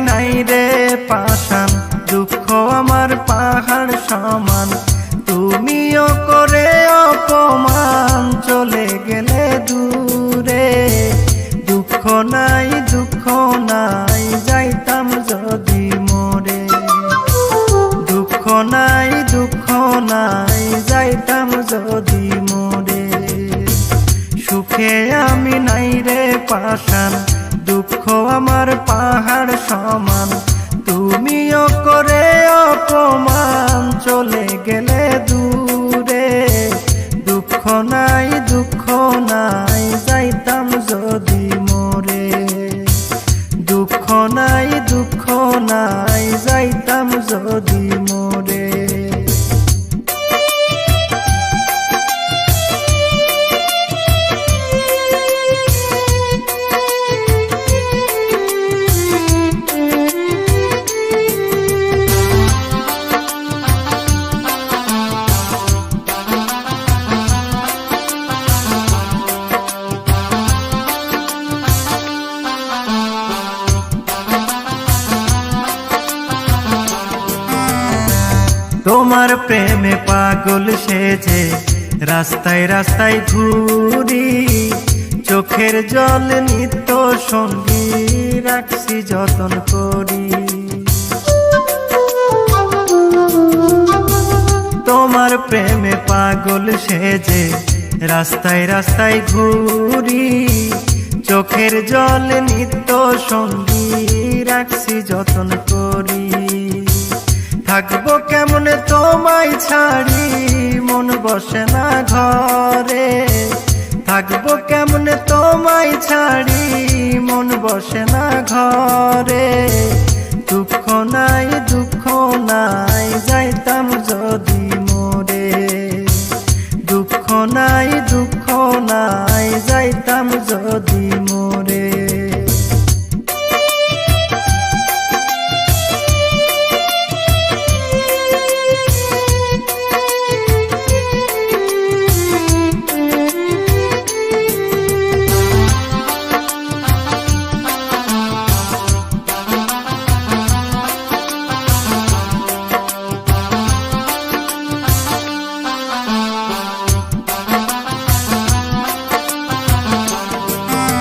নাই রে পাশান দুঃখ আমার পাহাড় সমান। তুমিও করে অপমান, চলে গেলে দূরে। দুঃখ নাই দুঃখ নাই, যাইতাম যদি মরে। দুঃখ নাই দুঃখ নাই, যাইতাম যদি মরে। সুখে আমি নাই রে পাশান সমান তুমিও করে অপমান। চলে গেলে দূরে, দুঃখ নাই দুঃখ নাই, যাইতাম যদি মরে। দুঃখ নাই দুঃখ নাই, যাইতাম যদি তোমার প্রেমে পাগল সেজে, রাস্তায় রাস্তায় ঘুরি, চোখের জল নিত্য সঙ্গী রাখছি যতন করি। তোমার প্রেমে পাগল সেজে, রাস্তায় রাস্তায় ঘুরি, চোখের জল নিত্য সঙ্গী রাখছি যতন করি। থাকব ছাড়ি মন বসে না ঘরে। থাকব কেমনে তোমায় ছাড়ি মন বসে না ঘরে।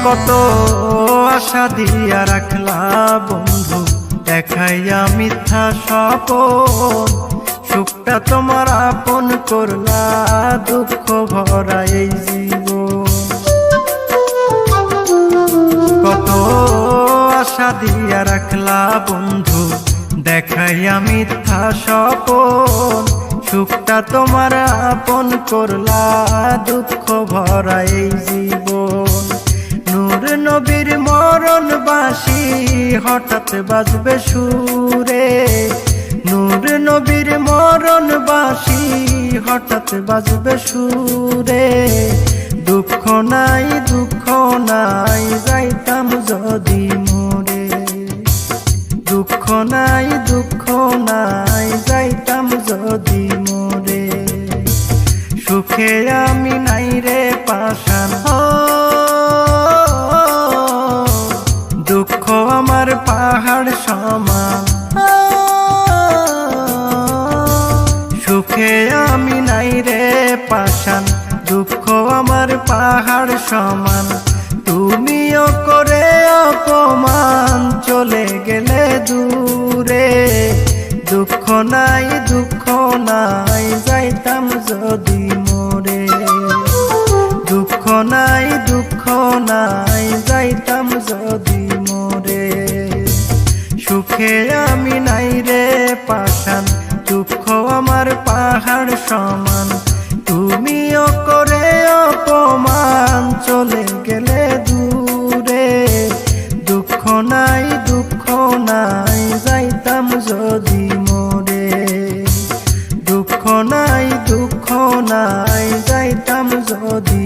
কত আশা দিয়া রাখলা বন্ধু দেখাইয়া মিথ্যা স্বপন। সুখটা তোমার আপন করলা, দুঃখ ভরা এই জীবন। কত আশা দিয়া রাখলা বন্ধু দেখাইয়া মিথ্যা স্বপন। সুখটা তোমার আপন করলা, দুঃখ ভরা এই জীবন। মরণ বাসি হঠাৎ বাজবে সুরে। নূর নবীর মরণ বাসি হঠাৎ বাজবে সুরে। দুঃখ নাই দুঃখ নাই, যাইতাম যদি মোরে। দুঃখ নাই দুঃখ নাই, যাইতাম যদি মোরে। সুখে আমি নাই রে পাশান সমান সুখে আমি নাই রে পাশান, দুঃখ আমার পাহাড় সমান। তুমিও করে অপমান, চলে গেলে দূরে। দুঃখ নাই দুঃখ নাই, যাইতাম যদি মোরে। দুঃখ নাই দুঃখ নাই, যাইতাম যদি সুখে আমি নাই রে পাশান দুঃখ আমার পাহাড় সমান। তুমিও করে অপমান। চলে গেলে দূরে। দুঃখ নাই দুঃখ নাই, যাইতাম যদি মোরে। দুঃখ নাই দুঃখ নাই, যাইতাম যদি